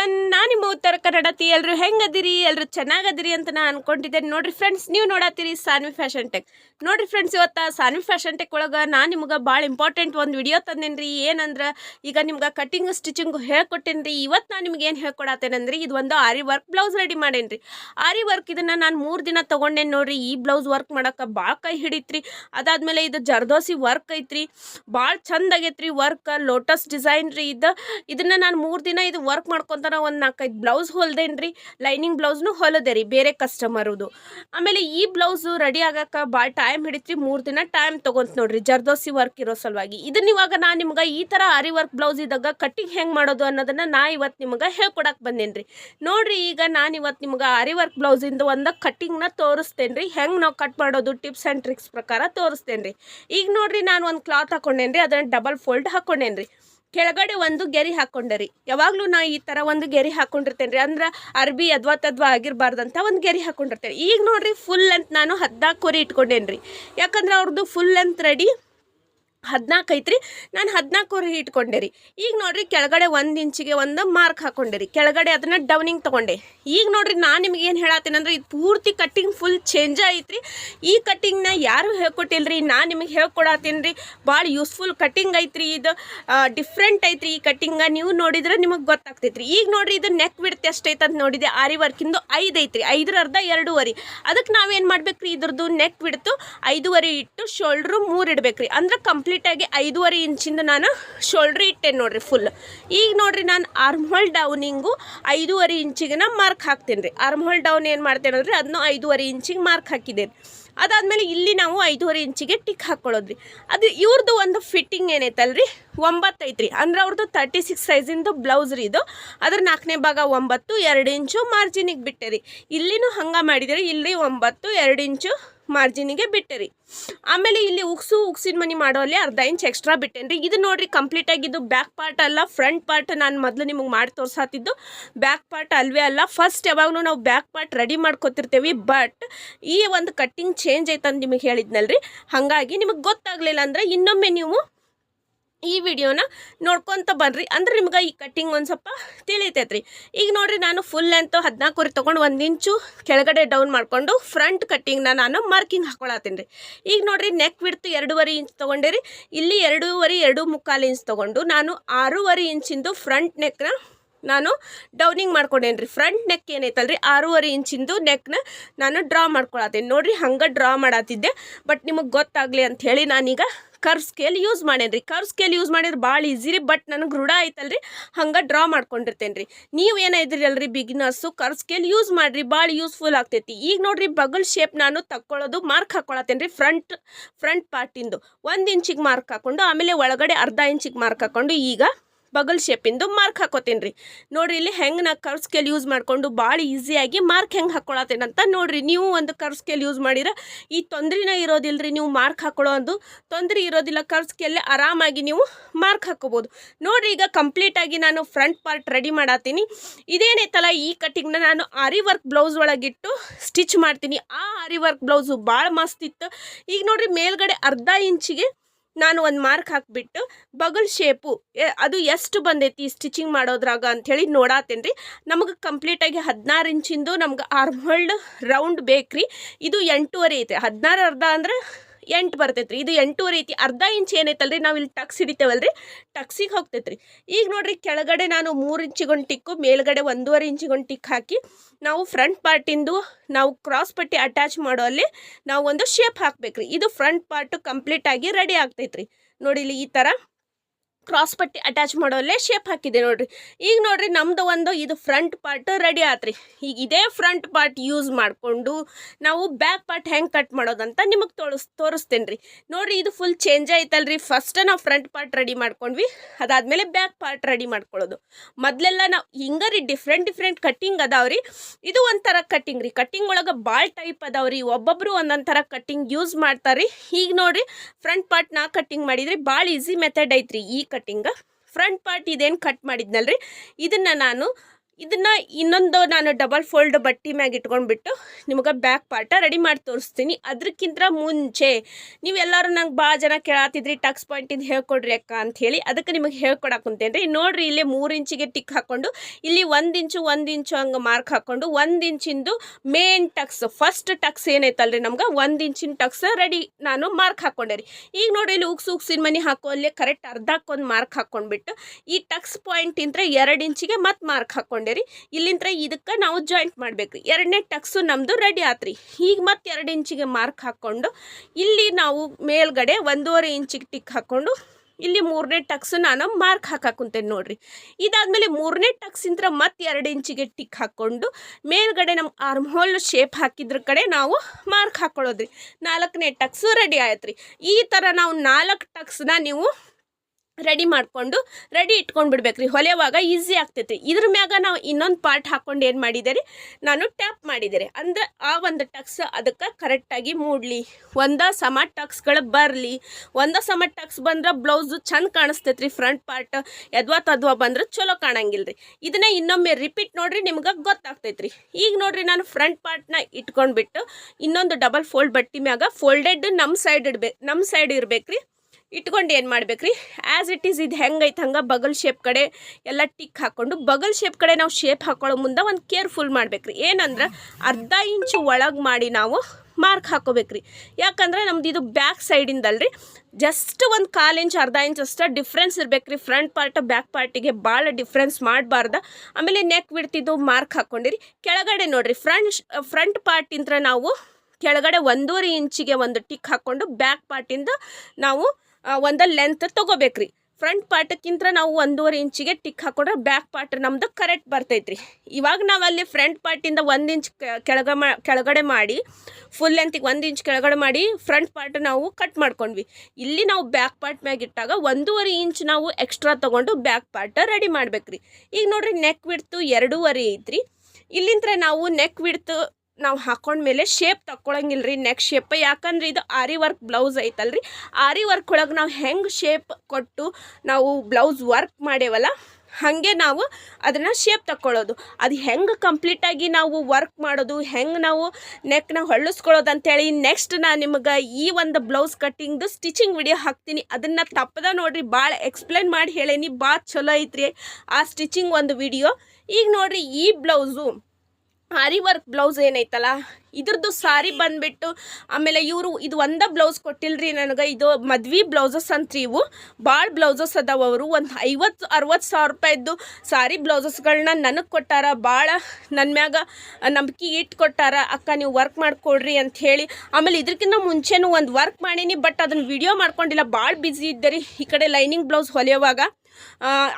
One ನಾನು ನಿಮ್ಮ ಉತ್ತರ ಕನ್ನಡತಿ ಎಲ್ಲರೂ ಹೆಂಗದಿರಿ ಎಲ್ಲರೂ ಚೆನ್ನಾಗದಿರಿ ಅಂತ ನಾನು ಅನ್ಕೊಂಡಿದ್ದೆ ನೋಡ್ರಿ ಫ್ರೆಂಡ್ಸ್ ನೀವು ನೋಡತ್ತೀರಿ ಸಾನ್ವಿ ಫ್ಯಾಷನ್ ಟೆಕ್ ನೋಡ್ರಿ ಫ್ರೆಂಡ್ಸ್ ಇವತ್ತು ಸಾನ್ವಿ ಫ್ಯಾಷನ್ ಟೆಕ್ ಒಳಗೆ ನಾನು ನಿಮ್ಗೆ ಭಾಳ ಇಂಪಾರ್ಟೆಂಟ್ ಒಂದು ವಿಡಿಯೋ ತಂದೇನಿ ರೀ ಏನಂದ್ರೆ, ಈಗ ನಿಮ್ಗೆ ಕಟಿಂಗ್ ಸ್ಟಿಚಿಂಗ್ ಹೇಳ್ಕೊಟ್ಟೇನಿ ರೀ ಇವತ್ತು ನಾನು ನಿಮ್ಗೆ ಏನು ಹೇಳ್ಕೊಡತ್ತೇನಂದ್ರಿ ಇದು ಒಂದು ಆರಿ ವರ್ಕ್ ಬ್ಲೌಸ್ ರೆಡಿ ಮಾಡೇನಿ ರೀ ಆರಿ ವರ್ಕ್ ಇದನ್ನು ನಾನು ಮೂರು ದಿನ ತೊಗೊಂಡೇನಿ ನೋಡ್ರಿ, ಈ ಬ್ಲೌಸ್ ವರ್ಕ್ ಮಾಡೋಕೆ ಭಾಳ ಕೈ ಹಿಡಿತ್ರಿ. ಅದಾದಮೇಲೆ ಇದು ಜರ್ದೋಸಿ ವರ್ಕ್ ಐತ್ರಿ. ಭಾಳ ಚಂದ ಆಗೈತ್ರಿ ವರ್ಕ್ ಲೋಟಸ್ ಡಿಸೈನ್ ರೀ ಇದು. ಇದನ್ನು ನಾನು ಮೂರು ದಿನ ಇದು ವರ್ಕ್ ಮಾಡ್ಕೊತಾನ ಒಂದು ನಾಲ್ಕೈದು ಬ್ಲೌಸ್ ಹೊಲ್ದೇನ್ರಿ? ಲೈನಿಂಗ್ ಬ್ಲೌಸ್ನು ಹೊಲದೆ ರೀ, ಬೇರೆ ಕಸ್ಟಮರುದು ಆಮೇಲೆ ಈ ಬ್ಲೌಸು ರೆಡಿ ಆಗಕ್ಕೆ ಭಾಳ ಟೈಮ್ ಹಿಡಿತ್ರಿ, ಮೂರು ದಿನ ಟೈಮ್ ತೊಗೊಂತ ನೋಡ್ರಿ, ಜರ್ದೋಸಿ ವರ್ಕ್ ಇರೋ ಸಲುವಾಗಿ. ಇದನ್ನ ಇವಾಗ ನಾನು ನಿಮ್ಗೆ ಈ ಥರ ಆರಿ ವರ್ಕ್ ಬ್ಲೌಸ್ ಇದ್ದಾಗ ಕಟ್ಟಿಂಗ್ ಹೆಂಗೆ ಮಾಡೋದು ಅನ್ನೋದನ್ನು ನಾ ಇವತ್ತು ನಿಮ್ಗೆ ಹೇಳ್ಕೊಡಕ್ಕೆ ಬಂದೇನೆ ರೀ ನೋಡ್ರಿ ಈಗ ನಾನು ಇವತ್ತು ನಿಮ್ಗೆ ಆರಿ ವರ್ಕ್ ಬ್ಲೌಸಿಂದ ಒಂದು ಕಟ್ಟಿಂಗ್ನ ತೋರಿಸ್ತೇನೆ ರೀ ಹೆಂಗೆ ನಾವು ಕಟ್ ಮಾಡೋದು ಟಿಪ್ಸ್ ಆ್ಯಂಡ್ ಟ್ರಿಕ್ಸ್ ಪ್ರಕಾರ ತೋರಿಸ್ತೇನೆ ರೀ ಈಗ ನೋಡ್ರಿ ನಾನು ಒಂದು ಕ್ಲಾತ್ ಹಾಕೊಂಡೇನ್ರಿ, ಅದನ್ನು ಡಬಲ್ ಫೋಲ್ಡ್ ಹಾಕೊಂಡೇನ್ರಿ. ಕೆಳಗಡೆ ಒಂದು ಗೆರಿ ಹಾಕೊಂಡೆ ರೀ ಯಾವಾಗಲೂ ನಾ ಈ ಥರ ಒಂದು ಗೆರಿ ಹಾಕೊಂಡಿರ್ತೇನೆ ರೀ ಅಂದ್ರೆ ಅರ್ಬಿ ಅದ್ವಾ ತದ್ವಾ ಆಗಿರಬಾರ್ದಂತ ಒಂದು ಗೆರಿ ಹಾಕೊಂಡಿರ್ತೇನೆ. ಈಗ ನೋಡ್ರಿ ಫುಲ್ ಲೆಂತ್ ನಾನು ಹದಿನಾಲ್ಕು ಇಟ್ಕೊಂಡೇನಿ ರೀ ಯಾಕಂದ್ರೆ ಅವ್ರದ್ದು ಫುಲ್ ಲೆಂತ್ ರೆಡಿ ಹದಿನಾಲ್ಕು ಐತ್ರಿ. ನಾನು ಹದಿನಾಲ್ಕುವರೆ ಇಟ್ಕೊಂಡೆ ರೀ. ಈಗ ನೋಡ್ರಿ ಕೆಳಗಡೆ ಒಂದು ಇಂಚಿಗೆ ಒಂದು ಮಾರ್ಕ್ ಹಾಕೊಂಡೆ ರೀ. ಕೆಳಗಡೆ ಅದನ್ನ ಡೌನಿಂಗ್ ತೊಗೊಂಡೆ. ಈಗ ನೋಡ್ರಿ ನಾನು ನಿಮ್ಗೆ ಏನು ಹೇಳತ್ತೀನಿ ಅಂದ್ರೆ ಇದು ಪೂರ್ತಿ ಕಟ್ಟಿಂಗ್ ಫುಲ್ ಚೇಂಜ್ ಐತ್ರಿ. ಈ ಕಟ್ಟಿಂಗ್ನ ಯಾರು ರೀ ನಾನು ನಿಮಗೆ ಹೇಳ್ಕೊಡತ್ತೀನಿ ರೀ. ಭಾಳ ಯೂಸ್ಫುಲ್ ಕಟ್ಟಿಂಗ್ ಐತ್ರಿ ಇದು. ಡಿಫ್ರೆಂಟ್ ಐತ್ರಿ ಈ ಕಟ್ಟಿಂಗ ನೀವು ನೋಡಿದ್ರೆ ನಿಮಗೆ ಗೊತ್ತಾಗ್ತೈತ್ರಿ. ಈಗ ನೋಡ್ರಿ ಇದು ನೆಕ್ ಬಿಡ್ತೆ ಎಷ್ಟೈತೆ ಅಂತ ನೋಡಿದೆ. ಆರಿ ವರ್ಕಿಂದು ಐದು ಐತ್ರಿ. ಐದರ ಅರ್ಧ ಎರಡೂವರೆ. ಅದಕ್ಕೆ ನಾವೇನು ಮಾಡ್ಬೇಕ್ರಿ ಇದ್ರದ್ದು ನೆಕ್ ಬಿಡ್ತು ಐದೂವರೆ ಇಟ್ಟು ಶೋಲ್ಡ್ರು ಮೂರು ಇಡ್ಬೇಕ್ರಿ. ಅಂದ್ರೆ ಕಂಪ್ಲೀಟಾಗಿ ಐದೂವರೆ ಇಂಚಿಂದ ನಾನು ಶೋಲ್ಡ್ರ್ ಇಟ್ಟೆ ನೋಡ್ರಿ ಫುಲ್ ಈಗ ನೋಡ್ರಿ ನಾನು ಆರ್ಮ್ ಹೋಲ್ ಡೌನಿಂಗು ಐದೂವರೆ ಇಂಚಿಗೆ ನಾನು ಮಾರ್ಕ್ ಹಾಕ್ತೇನೆ ರೀ. ಆರ್ಮ್ ಹೋಲ್ ಡೌನ್ ಏನು ಮಾಡ್ತೇನೆ ಅಂದರೆ ಅದನ್ನು ಐದೂವರೆ ಇಂಚಿಗೆ ಮಾರ್ಕ್ ಹಾಕಿದ್ದೇನೆ. ಅದಾದಮೇಲೆ ಇಲ್ಲಿ ನಾವು ಐದೂವರೆ ಇಂಚಿಗೆ ಟಿಕ್ ಹಾಕ್ಕೊಳ್ಳೋದ್ರಿ ಅದು ಇವ್ರದ್ದು ಒಂದು ಫಿಟ್ಟಿಂಗ್ ಏನೈತಲ್ರಿ? ಒಂಬತ್ತು ಐತ್ರಿ. ಅಂದ್ರೆ ಅವ್ರದ್ದು ತರ್ಟಿ ಸಿಕ್ಸ್ ಸೈಜಿಂದು ಬ್ಲೌಸ್ ರೀ ಇದು. ಅದ್ರ ನಾಲ್ಕನೇ ಭಾಗ ಒಂಬತ್ತು, ಎರಡು ಇಂಚು ಮಾರ್ಜಿನಿಗೆ ಬಿಟ್ಟೆ ರೀ. ಇಲ್ಲಿನೂ ಹಂಗೆ ಮಾಡಿದರೆ. ಇಲ್ಲಿ ಒಂಬತ್ತು, ಎರಡು ಇಂಚು ಮಾರ್ಜಿನಿಗೆ ಬಿಟ್ಟೆರಿ. ಆಮೇಲೆ ಇಲ್ಲಿ ಉಕ್ಸು ಉಕ್ಸಿನ ಮನಿ ಮಾಡೋಲ್ಲಿ ಅರ್ಧ ಇಂಚ್ ಎಕ್ಸ್ಟ್ರಾ ಬಿಟ್ಟೇನ್ರಿ. ಇದು ನೋಡ್ರಿ ಕಂಪ್ಲೀಟ್ ಆಗಿದ್ದು ಬ್ಯಾಕ್ ಪಾರ್ಟ್ ಅಲ್ಲ ಫ್ರಂಟ್ ಪಾರ್ಟ್ ನಾನು ಮೊದಲು ನಿಮಗೆ ಮಾಡಿ ತೋರ್ಸಾತಿದ್ದು. ಬ್ಯಾಕ್ ಪಾರ್ಟ್ ಅಲ್ವೇ ಅಲ್ಲ ಫಸ್ಟ್ ಯಾವಾಗಲೂ ನಾವು ಬ್ಯಾಕ್ ಪಾರ್ಟ್ ರೆಡಿ ಮಾಡ್ಕೊತಿರ್ತೀವಿ ಬಟ್ ಈ ಒಂದು ಕಟ್ಟಿಂಗ್ ಚೇಂಜ್ ಐತಂದು ನಿಮಗೆ ಹೇಳಿದ್ನಲ್ರಿ. ಹಾಗಾಗಿ ನಿಮಗೆ ಗೊತ್ತಾಗಲಿಲ್ಲ ಅಂದರೆ ಇನ್ನೊಮ್ಮೆ ನೀವು ಈ ವಿಡಿಯೋನ ನೋಡ್ಕೊತ ಬನ್ರಿ. ಅಂದ್ರೆ ನಿಮ್ಗೆ ಈ ಕಟ್ಟಿಂಗ್ ಒಂದು ಸ್ವಲ್ಪ ತಿಳಿತೈತ್ರಿ. ಈಗ ನೋಡ್ರಿ, ನಾನು ಫುಲ್ ಲೆಂತ್ ಹದಿನಾಲ್ಕುವರೆ ತೊಗೊಂಡು ಒಂದು ಇಂಚು ಕೆಳಗಡೆ ಡೌನ್ ಮಾಡಿಕೊಂಡು ಫ್ರಂಟ್ ಕಟ್ಟಿಂಗ್ನ ನಾನು ಮಾರ್ಕಿಂಗ್ ಹಾಕೊಳತ್ತೀನಿ ರೀ. ಈಗ ನೋಡ್ರಿ ನೆಕ್ ಬಿಡ್ತು ಎರಡೂವರೆ ಇಂಚ್ ತೊಗೊಂಡಿರಿ. ಇಲ್ಲಿ ಎರಡೂವರೆ, ಎರಡು ಮುಕ್ಕಾಲು ಇಂಚ್ ತೊಗೊಂಡು ನಾನು ಆರೂವರೆ ಇಂಚಿಂದು ಫ್ರಂಟ್ ನೆಕ್ನ ನಾನು ಡೌನಿಂಗ್ ಮಾಡ್ಕೊಂಡೇನಿ ಫ್ರಂಟ್ ನೆಕ್ ಏನೈತಲ್ರಿ, ಆರೂವರೆ ಇಂಚಿಂದು ನೆಕ್ನ ನಾನು ಡ್ರಾ ಮಾಡ್ಕೊಳತ್ತೀನಿ. ನೋಡ್ರಿ, ಹಂಗೆ ಡ್ರಾ ಮಾಡತ್ತಿದ್ದೆ ಬಟ್ ನಿಮಗೆ ಗೊತ್ತಾಗಲಿ ಅಂತ ಹೇಳಿ ನಾನೀಗ ಕರ್ವ್ ಸ್ಕೇಲ್ ಯೂಸ್ ಮಾಡೇನಿ ರೀ ಕರ್ವ್ ಸ್ಕೇಲ್ ಯೂಸ್ ಮಾಡಿದ್ರೆ ಭಾಳ ಈಸಿ ರೀ ಬಟ್ ನನಗೆ ರೂಢ ಐತಲ್ರಿ, ಹಂಗೆ ಡ್ರಾ ಮಾಡ್ಕೊಂಡಿರ್ತೇನೆ ರೀ ನೀವು ಏನಾಯ್ದ್ರಿ ಅಲ್ರಿ ಬಿಗ್ನರ್ಸು ಕರ್ವ್ ಸ್ಕೇಲ್ ಯೂಸ್ ಮಾಡಿರಿ, ಭಾಳ ಯೂಸ್ಫುಲ್ ಆಗ್ತೈತಿ. ಈಗ ನೋಡಿರಿ, ಬಗಲ್ ಶೇಪ್ ನಾನು ತಕ್ಕೊಳ್ಳೋದು ಮಾರ್ಕ್ ಹಾಕೊಳತ್ತೇನೆ ರೀ ಫ್ರಂಟ್ ಫ್ರಂಟ್ ಪಾರ್ಟಿಂದು ಒಂದು ಇಂಚಿಗೆ ಮಾರ್ಕ್ ಹಾಕ್ಕೊಂಡು ಆಮೇಲೆ ಒಳಗಡೆ ಅರ್ಧ ಇಂಚಿಗೆ ಮಾರ್ಕ್ ಹಾಕ್ಕೊಂಡು ಈಗ ಬಗಲ್ ಶೇಪಿಂದು ಮಾರ್ಕ್ ಹಾಕೋತೀನಿ ರೀ ನೋಡಿರಿ, ಇಲ್ಲಿ ಹೆಂಗೆ ನಾ ಕರ್ವ್ ಸ್ಕೇಲ್ ಯೂಸ್ ಮಾಡಿಕೊಂಡು ಭಾಳ ಈಸಿಯಾಗಿ ಮಾರ್ಕ್ ಹೆಂಗೆ ಹಾಕ್ಕೊಳತ್ತೇನೆ ಅಂತ ನೋಡ್ರಿ. ನೀವು ಒಂದು ಕರ್ವ್ ಸ್ಕೇಲ್ ಯೂಸ್ ಮಾಡಿದ್ರೆ ಈ ತೊಂದ್ರೆನ ಇರೋದಿಲ್ಲ ರೀ ನೀವು ಮಾರ್ಕ್ ಹಾಕೊಳ್ಳೋ ಒಂದು ತೊಂದರೆ ಇರೋದಿಲ್ಲ ಕರ್ವ್ ಸ್ಕೇಲ್ ಆರಾಮಾಗಿ ನೀವು ಮಾರ್ಕ್ ಹಾಕೋಬೋದು. ನೋಡಿರಿ, ಈಗ ಕಂಪ್ಲೀಟಾಗಿ ನಾನು ಫ್ರಂಟ್ ಪಾರ್ಟ್ ರೆಡಿ ಮಾಡತ್ತೀನಿ ಇದೇನೈತಲ್ಲ, ಈ ಕಟ್ಟಿಂಗ್ನ ನಾನು ಆರಿ ವರ್ಕ್ ಬ್ಲೌಸ್ ಒಳಗಿಟ್ಟು ಸ್ಟಿಚ್ ಮಾಡ್ತೀನಿ. ಆ ಆರಿ ವರ್ಕ್ ಬ್ಲೌಸು ಭಾಳ ಮಸ್ತ್ ಇತ್ತು. ಈಗ ನೋಡಿರಿ, ಮೇಲ್ಗಡೆ ಅರ್ಧ ಇಂಚಿಗೆ ನಾನು ಒಂದು ಮಾರ್ಕ್ ಹಾಕಿಬಿಟ್ಟು ಬಗಲ್ ಶೇಪು ಅದು ಎಷ್ಟು ಬಂದೈತಿ ಸ್ಟಿಚಿಂಗ್ ಮಾಡೋದ್ರಾಗ ಅಂಥೇಳಿ ನೋಡಾತೇನೆ ರೀ ನಮಗೆ ಕಂಪ್ಲೀಟಾಗಿ ಹದಿನಾರು ಇಂಚಿಂದು ನಮ್ಗೆ ಆರ್ಮ್ ಹೋಲ್ಡ್ ರೌಂಡ್ ರೀ ಇದು ಎಂಟೂವರೆ ಐತೆ. ಹದಿನಾರು ಅರ್ಧ ಅಂದ್ರೆ ಎಂಟು ಬರ್ತೈತೆ ರೀ ಇದು ಎಂಟೂವರೆ ಐತಿ ಅರ್ಧ ಇಂಚ್ ಏನೈತಲ್ರಿ? ನಾವು ಇಲ್ಲಿ ಟಕ್ಸ್ ಹಿಡಿತೇವಲ್ರಿ. ಟಕ್ಸಿಗೆ ಹೋಗ್ತೈತೆ ರೀ ಈಗ ನೋಡ್ರಿ ಕೆಳಗಡೆ ನಾನು ಮೂರು ಇಂಚಿಗೊಂದು ಟಿಕ್ಕು, ಮೇಲ್ಗಡೆ ಒಂದೂವರೆ ಇಂಚಿಗೊಂದು ಟಿಕ್ ಹಾಕಿ ನಾವು ಫ್ರಂಟ್ ಪಾರ್ಟಿಂದು ನಾವು ಕ್ರಾಸ್ ಪಟ್ಟಿ ಅಟ್ಯಾಚ್ ಮಾಡೋ ಅಲ್ಲಿ ನಾವು ಒಂದು ಶೇಪ್ ಹಾಕ್ಬೇಕ್ರಿ. ಇದು ಫ್ರಂಟ್ ಪಾರ್ಟು ಕಂಪ್ಲೀಟಾಗಿ ರೆಡಿ ಆಗ್ತೈತ್ರಿ. ನೋಡಿ ಇಲ್ಲಿ ಈ ಥರ ಕ್ರಾಸ್ ಪಟ್ಟಿ ಅಟ್ಯಾಚ್ ಮಾಡೋಲ್ಲೇ ಶೇಪ್ ಹಾಕಿದೆ ನೋಡ್ರಿ. ಈಗ ನೋಡ್ರಿ ನಮ್ದು ಒಂದು ಇದು ಫ್ರಂಟ್ ಪಾರ್ಟ್ ರೆಡಿ ಆತ್ರಿ. ಈಗ ಇದೇ ಫ್ರಂಟ್ ಪಾರ್ಟ್ ಯೂಸ್ ಮಾಡಿಕೊಂಡು ನಾವು ಬ್ಯಾಕ್ ಪಾರ್ಟ್ ಹೆಂಗೆ ಕಟ್ ಮಾಡೋದಂತ ನಿಮಗೆ ತೋರಿಸ್ ತೋರಿಸ್ತೇನೆ ರೀ ನೋಡ್ರಿ ಇದು ಫುಲ್ ಚೇಂಜ್ ಆಯ್ತಲ್ರಿ. ಫಸ್ಟ್ ನಾವು ಫ್ರಂಟ್ ಪಾರ್ಟ್ ರೆಡಿ ಮಾಡ್ಕೊಂಡ್ವಿ. ಅದಾದಮೇಲೆ ಬ್ಯಾಕ್ ಪಾರ್ಟ್ ರೆಡಿ ಮಾಡ್ಕೊಳ್ಳೋದು. ಮೊದಲೆಲ್ಲ ನಾವು ಹಿಂಗೆ ರೀ ಡಿಫ್ರೆಂಟ್ ಡಿಫ್ರೆಂಟ್ ಕಟ್ಟಿಂಗ್ ಅದಾವ್ರಿ. ಇದು ಒಂಥರ ಕಟ್ಟಿಂಗ್ ರೀ. ಕಟ್ಟಿಂಗ್ ಒಳಗೆ ಭಾಳ ಟೈಪ್ ಅದಾವ್ರಿ. ಒಬ್ಬೊಬ್ರು ಒಂದೊಂದು ಥರ ಕಟ್ಟಿಂಗ್ ಯೂಸ್ ಮಾಡ್ತಾರೆ ಈಗ ನೋಡ್ರಿ ಫ್ರಂಟ್ ಪಾರ್ಟ್ ನಾ ಕಟ್ಟಿಂಗ್ ಮಾಡಿದ್ರಿ ಭಾಳ ಈಸಿ ಮೆಥಡ್ ಐತ್ರಿ. ಈ ಕಟ್ಟಿಂಗ್. ಫ್ರಂಟ್ ಪಾರ್ಟ್ ಇದೇನು ಕಟ್ ಮಾಡಿದ್ನಲ್ರಿ? ಇದನ್ನು ನಾನು ಇದನ್ನು ಇನ್ನೊಂದು ನಾನು ಡಬಲ್ ಫೋಲ್ಡ್ ಬಟ್ಟೆ ಮ್ಯಾಗ ಇಟ್ಕೊಂಡ್ಬಿಟ್ಟು ನಿಮಗೆ ಬ್ಯಾಕ್ ಪಾರ್ಟ ರೆಡಿ ಮಾಡಿ ತೋರಿಸ್ತೀನಿ. ಅದಕ್ಕಿಂತ ಮುಂಚೆ ನೀವೆಲ್ಲರೂ ನಂಗೆ ಭಾಳ ಜನ ಕೇಳಾತಿದ್ರಿ ಟಕ್ಸ್ ಪಾಯಿಂಟಿಂದ ಹೇಳ್ಕೊಡ್ರಿ ಅಕ್ಕ ಅಂತ ಹೇಳಿ ಅದಕ್ಕೆ ನಿಮಗೆ ಹೇಳ್ಕೊಡಕ್ಕೆ ಕುಂತೇನೆ ರೀ ನೋಡಿರಿ ಇಲ್ಲಿ ಮೂರು ಇಂಚಿಗೆ ಟಿಕ್ ಹಾಕ್ಕೊಂಡು ಇಲ್ಲಿ ಒಂದು ಇಂಚು ಒಂದು ಇಂಚು ಹಂಗೆ ಮಾರ್ಕ್ ಹಾಕ್ಕೊಂಡು ಒಂದು ಇಂಚಿಂದು ಮೇನ್ ಟಕ್ಸ್ ಫಸ್ಟ್ ಟಕ್ಸ್ ಏನೈತಲ್ರಿ ನಮ್ಗೆ? ಒಂದು ಇಂಚಿನ ಟಕ್ಸ್ ರೆಡಿ ನಾನು ಮಾರ್ಕ್ ಹಾಕ್ಕೊಂಡೆ ರೀ ಈಗ ನೋಡಿ ಇಲ್ಲಿ ಉಕ್ಸು ಉಕ್ಸಿನ ಮನೆ ಅಲ್ಲೇ ಕರೆಕ್ಟ್ ಅರ್ಧಕ್ಕೊಂದು ಮಾರ್ಕ್ ಹಾಕ್ಕೊಂಡ್ಬಿಟ್ಟು ಈ ಟಕ್ಸ್ ಪಾಯಿಂಟ್ ಇಂತ್ರ ಎರಡು ಇಂಚಿಗೆ ಮತ್ತೆ ಮಾರ್ಕ್ ಹಾಕ್ಕೊಂಡೆ ರೀ. ಇಲ್ಲಿಂತ್ರ ಇದಕ್ಕೆ ನಾವು ಜಾಯಿಂಟ್ ಮಾಡ್ಬೇಕು. ಎರಡನೇ ಟಕ್ಸು ನಮ್ಮದು ರೆಡಿ ಆತ್ರಿ. ಈಗ ಮತ್ತೆ ಎರಡು ಇಂಚಿಗೆ ಮಾರ್ಕ್ ಹಾಕ್ಕೊಂಡು ಇಲ್ಲಿ ನಾವು ಮೇಲ್ಗಡೆ ಒಂದೂವರೆ ಇಂಚಿಗೆ ಟಿಕ್ ಹಾಕ್ಕೊಂಡು ಇಲ್ಲಿ ಮೂರನೇ ಟಕ್ಸು ನಾನು ಮಾರ್ಕ್ ಹಾಕಾಕುಂತೇನೆ ನೋಡ್ರಿ. ಇದಾದಮೇಲೆ ಮೂರನೇ ಟಕ್ಸ್ ಇಂತ್ರ ಮತ್ತೆ ಎರಡು ಇಂಚಿಗೆ ಟಿಕ್ ಹಾಕ್ಕೊಂಡು ಮೇಲ್ಗಡೆ ನಮ್ಮ ಆರ್ಮ್ ಹೋಲ್ ಶೇಪ್ ಹಾಕಿದ್ರ ಕಡೆ ನಾವು ಮಾರ್ಕ್ ಹಾಕ್ಕೊಳ್ಳೋದ್ರಿ ನಾಲ್ಕನೇ ಟಕ್ಸು ರೆಡಿ ಆಯ್ತು ರೀ ಈ ಥರ ನಾವು ನಾಲ್ಕು ಟಕ್ಸ್ನ ನೀವು ರೆಡಿ ಮಾಡಿಕೊಂಡು ರೆಡಿ ಇಟ್ಕೊಂಡು ಬಿಡ್ಬೇಕು ರೀ ಹೊಲೆಯುವಾಗ ಈಸಿ ಆಗ್ತೈತಿ ಇದ್ರ ಮ್ಯಾಗ ನಾವು ಇನ್ನೊಂದು ಪಾರ್ಟ್ ಹಾಕ್ಕೊಂಡು ಏನು ಮಾಡಿದೆ ರೀ ನಾನು ಟ್ಯಾಪ್ ಮಾಡಿದೆ ರೀ ಅಂದ್ರೆ ಆ ಒಂದು ಟಕ್ಸ್ ಅದಕ್ಕೆ ಕರೆಕ್ಟಾಗಿ ಮೂಡಲಿ. ಒಂದ ಸಮ ಟಕ್ಸ್ಗಳು ಬರಲಿ. ಒಂದ ಸಮ ಟಕ್ಸ್ ಬಂದ್ರೆ ಬ್ಲೌಸು ಚಂದ ಕಾಣಿಸ್ತೈತೆ ರೀ ಫ್ರಂಟ್ ಪಾರ್ಟ್. ಯದ್ವಾ ತದ್ವಾ ಬಂದ್ರೆ ಚಲೋ ಕಾಣಂಗಿಲ್ಲ ರೀ ಇದನ್ನ ಇನ್ನೊಮ್ಮೆ ರಿಪೀಟ್ ನೋಡ್ರಿ ನಿಮ್ಗೆ ಗೊತ್ತಾಗ್ತೈತೆ ರೀ ಈಗ ನೋಡ್ರಿ ನಾನು ಫ್ರಂಟ್ ಪಾರ್ಟ್ನ ಇಟ್ಕೊಂಡ್ಬಿಟ್ಟು ಇನ್ನೊಂದು ಡಬಲ್ ಫೋಲ್ಡ್ ಬಟ್ಟಿ ಮ್ಯಾಗ ಫೋಲ್ಡೆಡ್ ನಮ್ಮ ಸೈಡ್ ಇಡ್ಬೇಕು ನಮ್ಮ ಸೈಡ್ ಇರ್ಬೇಕು ರೀ ಇಟ್ಕೊಂಡು ಏನು ಮಾಡ್ಬೇಕು ರೀ ಆ್ಯಸ್ ಇಟ್ ಈಸ್ ಇದು ಹೆಂಗೈತೆ ಹಂಗೆ? ಬಗಲ್ ಶೇಪ್ ಕಡೆ ಎಲ್ಲ ಟಿಕ್ ಹಾಕ್ಕೊಂಡು ಬಗಲ್ ಶೇಪ್ ಕಡೆ ನಾವು ಶೇಪ್ ಹಾಕೊಳ್ಳೋ ಮುಂದೆ ಒಂದು ಕೇರ್ಫುಲ್ ಮಾಡ್ಬೇಕು ರೀ ಏನಂದ್ರೆ ಅರ್ಧ ಇಂಚು ಒಳಗೆ ಮಾಡಿ ನಾವು ಮಾರ್ಕ್ ಹಾಕೋಬೇಕ್ರಿ. ಯಾಕಂದ್ರೆ ನಮ್ದು ಇದು ಬ್ಯಾಕ್ ಸೈಡಿಂದಲ್ರಿ ಜಸ್ಟ್ ಒಂದು ಕಾಲು ಇಂಚ್ ಅರ್ಧ ಇಂಚ್ ಅಷ್ಟೇ ಡಿಫ್ರೆನ್ಸ್ ಇರಬೇಕ್ರಿ. ಫ್ರಂಟ್ ಪಾರ್ಟ್ ಬ್ಯಾಕ್ ಪಾರ್ಟಿಗೆ ಭಾಳ ಡಿಫ್ರೆನ್ಸ್ ಮಾಡಬಾರ್ದು. ಆಮೇಲೆ ನೆಕ್ ಬಿಡ್ತಿದ್ದು ಮಾರ್ಕ್ ಹಾಕ್ಕೊಂಡಿರಿ ಕೆಳಗಡೆ ನೋಡಿರಿ ಫ್ರಂಟ್ ಫ್ರಂಟ್ ಪಾರ್ಟಿಂದ ನಾವು ಕೆಳಗಡೆ ಒಂದೂವರೆ ಇಂಚಿಗೆ ಒಂದು ಟಿಕ್ ಹಾಕ್ಕೊಂಡು ಬ್ಯಾಕ್ ಪಾರ್ಟಿಂದ ನಾವು ಒಂದು ಲೆಂತ್ ತೊಗೋಬೇಕ್ರಿ. ಫ್ರಂಟ್ ಪಾರ್ಟಕ್ಕಿಂತ ನಾವು ಒಂದೂವರೆ ಇಂಚಿಗೆ ಟಿಕ್ ಹಾಕೊಂಡ್ರೆ ಬ್ಯಾಕ್ ಪಾರ್ಟ್ ನಮ್ದು ಕರೆಕ್ಟ್ ಬರ್ತೈತ್ರಿ. ಇವಾಗ ನಾವು ಅಲ್ಲಿ ಫ್ರಂಟ್ ಪಾರ್ಟಿಂದ ಒಂದು ಇಂಚ್ ಕೆಳಗ ಮಾ, ಕೆಳಗಡೆ ಮಾಡಿ ಫುಲ್ ಲೆಂತಿಗೆ ಒಂದು ಇಂಚ್ ಕೆಳಗಡೆ ಮಾಡಿ ಫ್ರಂಟ್ ಪಾರ್ಟ್ ನಾವು ಕಟ್ ಮಾಡ್ಕೊಂಡ್ವಿ. ಇಲ್ಲಿ ನಾವು ಬ್ಯಾಕ್ ಪಾರ್ಟ್ ಮ್ಯಾಗ ಇಟ್ಟಾಗ ಒಂದೂವರೆ ಇಂಚ್ ನಾವು ಎಕ್ಸ್ಟ್ರಾ ತೊಗೊಂಡು ಬ್ಯಾಕ್ ಪಾರ್ಟ್ ರೆಡಿ ಮಾಡ್ಬೇಕ್ರಿ. ಈಗ ನೋಡ್ರಿ ನೆಕ್ ಬಿಡ್ತು ಎರಡೂವರೆ ಐತ್ರಿ. ಇಲ್ಲಿಂದ್ರೆ ನಾವು ನೆಕ್ ಬಿಡ್ತು ನಾವು ಹಾಕೊಂಡ್ಮೇಲೆ ಶೇಪ್ ತಕ್ಕೊಳಂಗಿಲ್ಲ ರೀ ನೆಕ್ ಶೇಪ್ ಯಾಕಂದ್ರೆ ಇದು ಆರಿ ವರ್ಕ್ ಬ್ಲೌಸ್ ಐತಲ್ರಿ. ಆರಿ ವರ್ಕ್ ಒಳಗೆ ನಾವು ಹೆಂಗೆ ಶೇಪ್ ಕೊಟ್ಟು ನಾವು ಬ್ಲೌಸ್ ವರ್ಕ್ ಮಾಡೇವಲ್ಲ, ಹಾಗೆ ನಾವು ಅದನ್ನು ಶೇಪ್ ತಕ್ಕೊಳ್ಳೋದು ಅದು ಹೆಂಗೆ ಕಂಪ್ಲೀಟಾಗಿ ನಾವು ವರ್ಕ್ ಮಾಡೋದು, ಹೆಂಗೆ ನಾವು ನೆಕ್ನ ಹೊಳ್ಳಿಸ್ಕೊಳ್ಳೋದು ಅಂತೇಳಿ ನೆಕ್ಸ್ಟ್ ನಾನು ನಿಮಗೆ ಈ ಒಂದು ಬ್ಲೌಸ್ ಕಟ್ಟಿಂಗ್ದು ಸ್ಟಿಚಿಂಗ್ ವಿಡಿಯೋ ಹಾಕ್ತೀನಿ. ಅದನ್ನು ತಪ್ಪದ ನೋಡ್ರಿ ಭಾಳ ಎಕ್ಸ್ಪ್ಲೇನ್ ಮಾಡಿ ಹೇಳೇನಿ ಭಾಳ ಚಲೋ ಐತ್ರಿ ಆ ಸ್ಟಿಚಿಂಗ್ ಒಂದು ವಿಡಿಯೋ ಈಗ ನೋಡ್ರಿ ಈ ಬ್ಲೌಸು ಆರಿ ವರ್ಕ್ ಬ್ಲೌಸ್ ಏನೈತಲ್ಲ? ಇದ್ರದ್ದು ಸಾರಿ ಬಂದ್ಬಿಟ್ಟು ಆಮೇಲೆ ಇವರು ಇದು ಒಂದ ಬ್ಲೌಸ್ ಕೊಟ್ಟಿಲ್ರಿ ನನಗೆ ಇದು ಮದ್ವೆ ಬ್ಲೌಸಸ್ ಅಂತ್ರಿ ಇವು. ಭಾಳ ಬ್ಲೌಸಸ್ ಅದಾವ ಅವರು. ಒಂದು ಐವತ್ತು ಅರವತ್ತು ಸಾವಿರ ರೂಪಾಯಿದ್ದು ಸಾರಿ ಬ್ಲೌಸಸ್ಗಳನ್ನ ನನಗೆ ಕೊಟ್ಟಾರ. ಭಾಳ ನನ್ನ ಮ್ಯಾಗ ನಂಬಿಕೆ ಇಟ್ಟು ಕೊಟ್ಟಾರ. ಅಕ್ಕ ನೀವು ವರ್ಕ್ ಮಾಡಿಕೊಡ್ರಿ ಅಂತ ಹೇಳಿ. ಆಮೇಲೆ ಇದಕ್ಕಿಂತ ಮುಂಚೆನೂ ಒಂದು ವರ್ಕ್ ಮಾಡೀನಿ ಬಟ್ ಅದನ್ನು ವಿಡಿಯೋ ಮಾಡ್ಕೊಂಡಿಲ್ಲ. ಭಾಳ ಬ್ಯುಸಿ ಇದ್ದೆ ರೀ. ಈ ಕಡೆ ಲೈನಿಂಗ್ ಬ್ಲೌಸ್ ಹೊಲಿಯೋವಾಗ.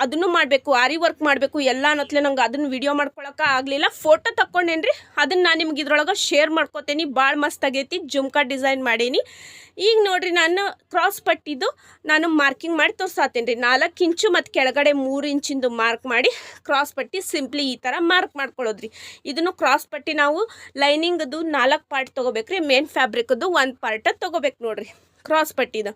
ಅದನ್ನು ಮಾಡಬೇಕು ಆರಿ ವರ್ಕ್ ಮಾಡಬೇಕು, ಎಲ್ಲ ಅನ್ನೋತ್ಲೆ ನಂಗೆ ಅದನ್ನು ವಿಡಿಯೋ ಮಾಡ್ಕೊಳಕ್ಕೆ ಆಗಲಿಲ್ಲ. ಫೋಟೋ ತಕ್ಕೊಂಡೇನಿ ರೀ ಅದನ್ನು ನಾನು ನಿಮ್ಗೆ ಇದ್ರೊಳಗೆ ಶೇರ್ ಮಾಡ್ಕೊತೇನೆ. ಭಾಳ ಮಸ್ತ್ ಆಗೈತಿ. ಜುಮ್ಕಾ ಡಿಸೈನ್ ಮಾಡೀನಿ. ಈಗ ನೋಡಿರಿ, ನಾನು ಕ್ರಾಸ್ ಪಟ್ಟಿದ್ದು ನಾನು ಮಾರ್ಕಿಂಗ್ ಮಾಡಿ ತೋರ್ಸಾತೇನೆ ರೀ ನಾಲ್ಕು ಇಂಚು ಮತ್ತು ಕೆಳಗಡೆ ಮೂರು ಇಂಚಿಂದು ಮಾರ್ಕ್ ಮಾಡಿ ಕ್ರಾಸ್ ಪಟ್ಟಿ ಸಿಂಪ್ಲಿ ಈ ಥರ ಮಾರ್ಕ್ ಮಾಡ್ಕೊಳ್ಳೋದ್ರಿ ಇದನ್ನು ಕ್ರಾಸ್ ಪಟ್ಟಿ ನಾವು ಲೈನಿಂಗದು ನಾಲ್ಕು ಪಾರ್ಟ್ ತೊಗೋಬೇಕು ರೀ ಮೇನ್ ಫ್ಯಾಬ್ರಿಕ್ದು ಒಂದು ಪಾರ್ಟ್ ತೊಗೋಬೇಕು ನೋಡ್ರಿ. ಕ್ರಾಸ್ ಪಟ್ಟಿದ.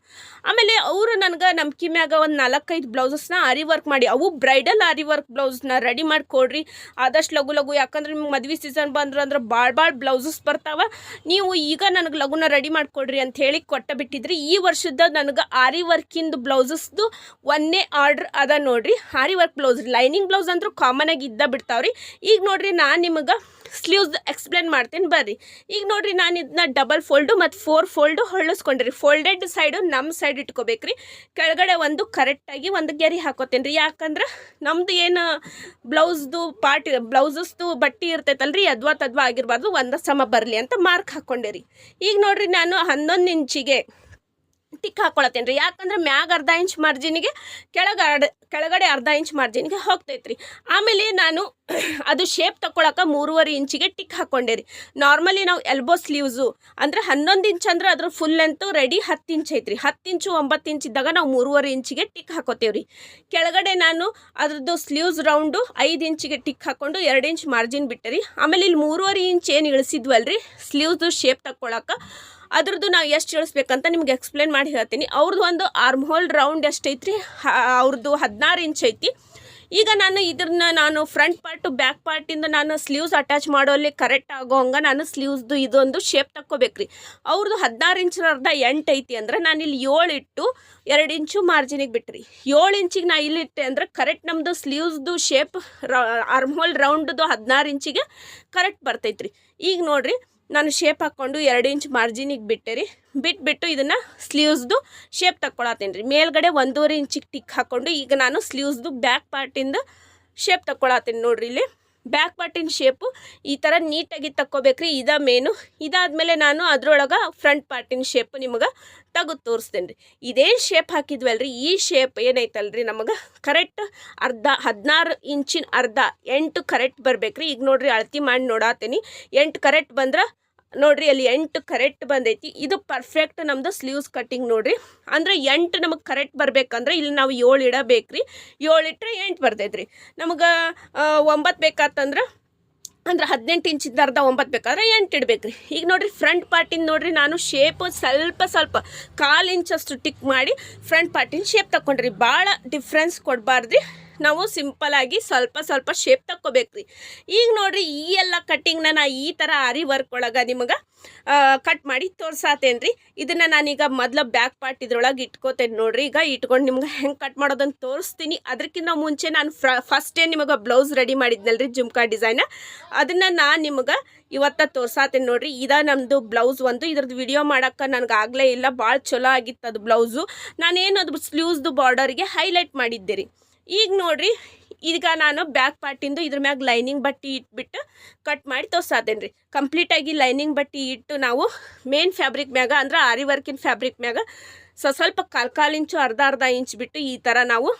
ಆಮೇಲೆ ಅವರು ನನಗೆ ನಮ್ಮ ಮ್ಯಾಗ ಒಂದು ನಾಲ್ಕೈದು ಬ್ಲೌಸಸ್ನ ಆರಿ ವರ್ಕ್ ಮಾಡಿ, ಅವು ಬ್ರೈಡಲ್ ಆರಿ ವರ್ಕ್ ಬ್ಲೌಸ್ನ ರೆಡಿ ಮಾಡಿ ಕೊಡ್ರಿ. ಆದಷ್ಟು ಲಘು ಲಘು ಯಾಕಂದ್ರೆ ನಿಮ್ಗೆ ಮದುವೆ ಸೀಸನ್ ಬಂದ್ರೆ ಅಂದ್ರೆ ಭಾಳ ಭಾಳ ಬ್ಲೌಸಸ್ ಬರ್ತಾವೆ. ನೀವು ಈಗ ನನಗೆ ಲಘುನ ರೆಡಿ ಮಾಡಿಕೊಡ್ರಿ ಅಂತ ಹೇಳಿ ಕೊಟ್ಟ ಬಿಟ್ಟಿದ್ರಿ. ಈ ವರ್ಷದ ನನಗೆ ಆರಿ ವರ್ಕಿಂದು ಬ್ಲೌಸಸ್ದು ಒಂದೇ ಆರ್ಡ್ರ್ ಅದ ನೋಡ್ರಿ. Aari work blouse, lining blouse ಅಂತೂ ಕಾಮನ್ ಆಗಿ ಇದ್ದ ಬಿಡ್ತಾವ್ರಿ. ಈಗ ನೋಡ್ರಿ ನಾನು ನಿಮಗೆ ಸ್ಲೀವ್ಸ್ ಎಕ್ಸ್ಪ್ಲೇನ್ ಮಾಡ್ತೀನಿ, ಬರ್ರಿ. ಈಗ ನೋಡಿರಿ, ನಾನು ಇದನ್ನ ಡಬಲ್ ಫೋಲ್ಡು ಮತ್ತು ಫೋರ್ ಫೋಲ್ಡು ಹೊಳ್ಳಿಸ್ಕೊಂಡ್ರಿ. ಫೋಲ್ಡೆಡ್ ಸೈಡು ನಮ್ಮ ಸೈಡ್ ಇಟ್ಕೋಬೇಕ್ರಿ. ಕೆಳಗಡೆ ಒಂದು ಕರೆಕ್ಟಾಗಿ ಒಂದು ಗೆರಿ ಹಾಕೋತೀನಿ ರೀ ಯಾಕಂದ್ರೆ ನಮ್ದು ಏನು ಬ್ಲೌಸ್ದು ಪಾರ್ಟ್ ಬ್ಲೌಸಸ್ದು ಬಟ್ಟೆ ಇರ್ತೈತಲ್ರಿ ಅದ್ವಾ ತದ್ವಾ ಆಗಿರಬಾರ್ದು, ಒಂದ ಸಮ ಬರಲಿ ಅಂತ ಮಾರ್ಕ್ ಹಾಕ್ಕೊಂಡೆ ಈಗ ನೋಡಿರಿ, ನಾನು ಹನ್ನೊಂದು ಇಂಚಿಗೆ ಟಿಕ್ ಹಾಕೊಳತ್ತೇನೆ ರೀ ಯಾಕಂದ್ರೆ ಮ್ಯಾಗ ಅರ್ಧ ಇಂಚ್ ಮಾರ್ಜಿನಿಗೆ ಕೆಳಗೆ ಅರ್ಧ, ಕೆಳಗಡೆ ಅರ್ಧ ಇಂಚ್ ಮಾರ್ಜಿನ್ಗೆ ಹೋಗ್ತೈತ್ರಿ. ಆಮೇಲೆ ನಾನು ಅದು ಶೇಪ್ ತಗೊಳಕ್ಕೆ ಮೂರುವರೆ ಇಂಚಿಗೆ ಟಿಕ್ ಹಾಕ್ಕೊಂಡೆ ರೀ. ನಾರ್ಮಲಿ ನಾವು ಎಲ್ಬೋ ಸ್ಲೀವ್ಸು ಅಂದರೆ ಹನ್ನೊಂದು ಇಂಚ್ ಅಂದ್ರೆ ಅದ್ರ ಫುಲ್ ಲೆಂತ್ ರೆಡಿ ಹತ್ತು ಇಂಚ್ ಐತ್ರಿ. ಹತ್ತು ಇಂಚು, ಒಂಬತ್ತು ಇಂಚ್ ಇದ್ದಾಗ ನಾವು ಮೂರುವರೆ ಇಂಚಿಗೆ ಟಿಕ್ ಹಾಕೋತೇವ್ರಿ. ಕೆಳಗಡೆ ನಾನು ಅದ್ರದ್ದು ಸ್ಲೀವ್ಸ್ ರೌಂಡು ಐದು ಇಂಚಿಗೆ ಟಿಕ್ ಹಾಕ್ಕೊಂಡು ಎರಡು ಇಂಚ್ ಮಾರ್ಜಿನ್ ಬಿಟ್ಟೆ ರೀ. ಆಮೇಲೆ ಇಲ್ಲಿ ಮೂರುವರೆ ಇಂಚ್ ಏನು ಇಳಿಸಿದ್ವಲ್ರಿ? ಸ್ಲೀವ್ಸ್ದು ಶೇಪ್ ತಕ್ಕೊಳಕ್ಕೆ ಅದ್ರದ್ದು ನಾವು ಎಷ್ಟು ಇಳಿಸ್ಬೇಕಂತ ನಿಮ್ಗೆ ಎಕ್ಸ್ಪ್ಲೇನ್ ಮಾಡಿ ಹೇಳ್ತೀನಿ. ಅವ್ರದ್ದು ಒಂದು ಆರ್ಮ್ ಹೋಲ್ ರೌಂಡ್ ಎಷ್ಟೈತ್ರಿ? ಅವ್ರದ್ದು ಹದಿನಾರು ಇಂಚ್ ಐತಿ. ಈಗ ನಾನು ಇದನ್ನ ನಾನು ಫ್ರಂಟ್ ಪಾರ್ಟು ಬ್ಯಾಕ್ ಪಾರ್ಟಿಂದ ನಾನು ಸ್ಲೀವ್ಸ್ ಅಟ್ಯಾಚ್ ಮಾಡೋಲ್ಲಿ ಕರೆಕ್ಟ್ ಆಗೋ ಹಂಗೆ ನಾನು ಸ್ಲೀವ್ಸ್ದು ಇದೊಂದು ಶೇಪ್ ತಕ್ಕೋಬೇಕ್ರಿ. ಅವ್ರದ್ದು ಹದಿನಾರು ಇಂಚಿನ ಅರ್ಧ ಎಂಟು ಐತಿ ಅಂದ್ರೆ ನಾನು ಇಲ್ಲಿ ಏಳು ಇಟ್ಟು ಎರಡು ಇಂಚು ಮಾರ್ಜಿನಿಗೆ ಬಿಟ್ರಿ. ಏಳು ಇಂಚಿಗೆ ನಾ ಇಲ್ಲಿ ಇಟ್ಟೆ ಅಂದ್ರೆ ಕರೆಕ್ಟ್ ನಮ್ಮದು ಸ್ಲೀವ್ಸ್ದು ಶೇಪ್ ಆರ್ಮ್ ಹೋಲ್ ರೌಂಡ್ದು ಹದಿನಾರು ಇಂಚಿಗೆ ಕರೆಕ್ಟ್ ಬರ್ತೈತ್ರಿ. ಈಗ ನೋಡ್ರಿ ನಾನು ಶೇಪ್ ಹಾಕ್ಕೊಂಡು ಎರಡು ಇಂಚ್ ಮಾರ್ಜಿನಿಗೆ ಬಿಟ್ಟೆ ರೀ ಬಿಟ್ಬಿಟ್ಟು ಇದನ್ನು ಸ್ಲೀವ್ಸ್ದು ಶೇಪ್ ತಕ್ಕೊಳತ್ತೀನಿ ರೀ. ಮೇಲ್ಗಡೆ ಒಂದೂವರೆ ಇಂಚಿಗೆ ಟಿಕ್ ಹಾಕ್ಕೊಂಡು ಈಗ ನಾನು ಸ್ಲೀವ್ಸ್ದು ಬ್ಯಾಕ್ ಪಾರ್ಟಿಂದ ಶೇಪ್ ತಕ್ಕೊಳತ್ತೀನಿ ನೋಡ್ರಿ ಇಲ್ಲಿ. ಬ್ಯಾಕ್ ಪಾರ್ಟಿನ ಶೇಪು ಈ ಥರ ನೀಟಾಗಿ ತಕ್ಕೋಬೇಕ್ರಿ. ಇದ ಮೇನು ಇದಾದಮೇಲೆ ನಾನು ಅದರೊಳಗೆ ಫ್ರಂಟ್ ಪಾರ್ಟಿನ ಶೇಪ್ ನಿಮಗೆ ತೆಗೆದು ತೋರಿಸ್ತೇನೆ ರೀ ಇದೇನು ಶೇಪ್ ಹಾಕಿದ್ವಲ್ರಿ, ಈ ಶೇಪ್ ಏನೈತಲ್ರಿ ನಮಗೆ? ಕರೆಕ್ಟ್ ಅರ್ಧ, ಹದಿನಾರು ಇಂಚಿನ ಅರ್ಧ, ಎಂಟು ಕರೆಕ್ಟ್ ಬರ್ಬೇಕ್ರಿ. ಈಗ ನೋಡಿರಿ, ಅಳತಿ ಮಾಡಿ ನೋಡಾತೀನಿ. ಎಂಟು ಕರೆಕ್ಟ್ ಬಂದ್ರೆ ನೋಡ್ರಿ ಅಲ್ಲಿ ಎಂಟು ಕರೆಕ್ಟ್ ಬಂದೈತಿ. ಇದು ಪರ್ಫೆಕ್ಟ್ ನಮ್ದು ಸ್ಲೀವ್ಸ್ ಕಟ್ಟಿಂಗ್ ನೋಡ್ರಿ. ಅಂದ್ರೆ ಎಂಟು ನಮಗೆ ಕರೆಕ್ಟ್ ಬರ್ಬೇಕಂದ್ರೆ ಇಲ್ಲಿ ನಾವು ಏಳು ಇಡಬೇಕ್ರಿ. ಏಳು ಇಟ್ಟರೆ ಎಂಟು ಬರ್ತೈತ್ರಿ. ನಮಗೆ ಒಂಬತ್ತು ಬೇಕಾತಂದ್ರೆ, ಅಂದ್ರೆ ಹದಿನೆಂಟು ಇಂಚಿಂದ ಅರ್ಧ ಒಂಬತ್ತು ಬೇಕಾದ್ರೆ ಎಂಟು ಇಡ್ಬೇಕ್ರಿ. ಈಗ ನೋಡ್ರಿ ಫ್ರಂಟ್ ಪಾರ್ಟಿನ ನೋಡ್ರಿ ನಾನು ಶೇಪ್ ಸ್ವಲ್ಪ ಸ್ವಲ್ಪ ಕಾಲು ಇಂಚಷ್ಟು ಟಿಕ್ ಮಾಡಿ ಫ್ರಂಟ್ ಪಾರ್ಟಿನ ಶೇಪ್ ತಗೊಂಡ್ರಿ ಭಾಳ ಡಿಫ್ರೆನ್ಸ್ ಕೊಡಬಾರ್ದ್ರಿ. ನಾವು ಸಿಂಪಲ್ ಆಗಿ ಸ್ವಲ್ಪ ಸ್ವಲ್ಪ ಶೇಪ್ ತಕ್ಕೋಬೇಕ್ರಿ. ಈಗ ನೋಡಿರಿ ಈ ಎಲ್ಲ ಕಟ್ಟಿಂಗ್ನ ನಾ ಈ ಥರ ಅರಿ ವರ್ಕ್ ಒಳಗೆ ನಿಮಗೆ ಕಟ್ ಮಾಡಿ ತೋರ್ಸಾತೇನೆ ರೀ ಇದನ್ನು ನಾನೀಗ ಮೊದಲ ಬ್ಯಾಕ್ ಪಾರ್ಟ್ ಇದ್ರೊಳಗೆ ಇಟ್ಕೋತೇನೆ ನೋಡಿರಿ. ಈಗ ಇಟ್ಕೊಂಡು ನಿಮ್ಗೆ ಹೆಂಗೆ ಕಟ್ ಮಾಡೋದನ್ನು ತೋರಿಸ್ತೀನಿ. ಅದಕ್ಕಿಂತ ಮುಂಚೆ ನಾನು ಫಸ್ಟೇ ನಿಮಗೆ ಬ್ಲೌಸ್ ರೆಡಿ ಮಾಡಿದ್ನಲ್ರಿ ಜುಮ್ಕಾ ಡಿಸೈನ ಅದನ್ನು ನಾನು ನಿಮಗೆ ಇವತ್ತ ತೋರ್ಸಾತೇನೆ ನೋಡ್ರಿ. ಇದ ನಮ್ಮದು ಬ್ಲೌಸ್ ಒಂದು. ಇದ್ರದ್ದು ವಿಡಿಯೋ ಮಾಡೋಕ್ಕೆ ನನಗೆ ಆಗಲೇ ಇಲ್ಲ. ಭಾಳ ಚಲೋ ಆಗಿತ್ತು ಅದು ಬ್ಲೌಸು ನಾನೇನು ಅದು ಸ್ಲೀವ್ಸ್ದು ಬಾರ್ಡರ್ಗೆ ಹೈಲೈಟ್ ಮಾಡಿದ್ದೆ ರೀ. ಈಗ ನೋಡ್ರಿ ಈಗ ನಾನು ಬ್ಯಾಕ್ ಪಾರ್ಟಿಂದು ಇದ್ರ ಮ್ಯಾಗ ಲೈನಿಂಗ್ ಬಟ್ಟೆ ಇಟ್ಬಿಟ್ಟು ಕಟ್ ಮಾಡಿ ತೋರ್ಸಾತೇನೆ ರೀ ಕಂಪ್ಲೀಟಾಗಿ ಲೈನಿಂಗ್ ಬಟ್ಟೆ ಇಟ್ಟು ನಾವು ಮೇನ್ ಫ್ಯಾಬ್ರಿಕ್ ಮ್ಯಾಗ ಅಂದ್ರೆ ಆರಿ ವರ್ಕಿನ ಫ್ಯಾಬ್ರಿಕ್ ಮ್ಯಾಗ ಸ್ವಲ್ಪ ಸ್ವಲ್ಪ ಕಾಲು ಕಾಲು ಇಂಚು ಅರ್ಧ ಅರ್ಧ ಇಂಚು ಬಿಟ್ಟು ಈ ಥರ ನಾವು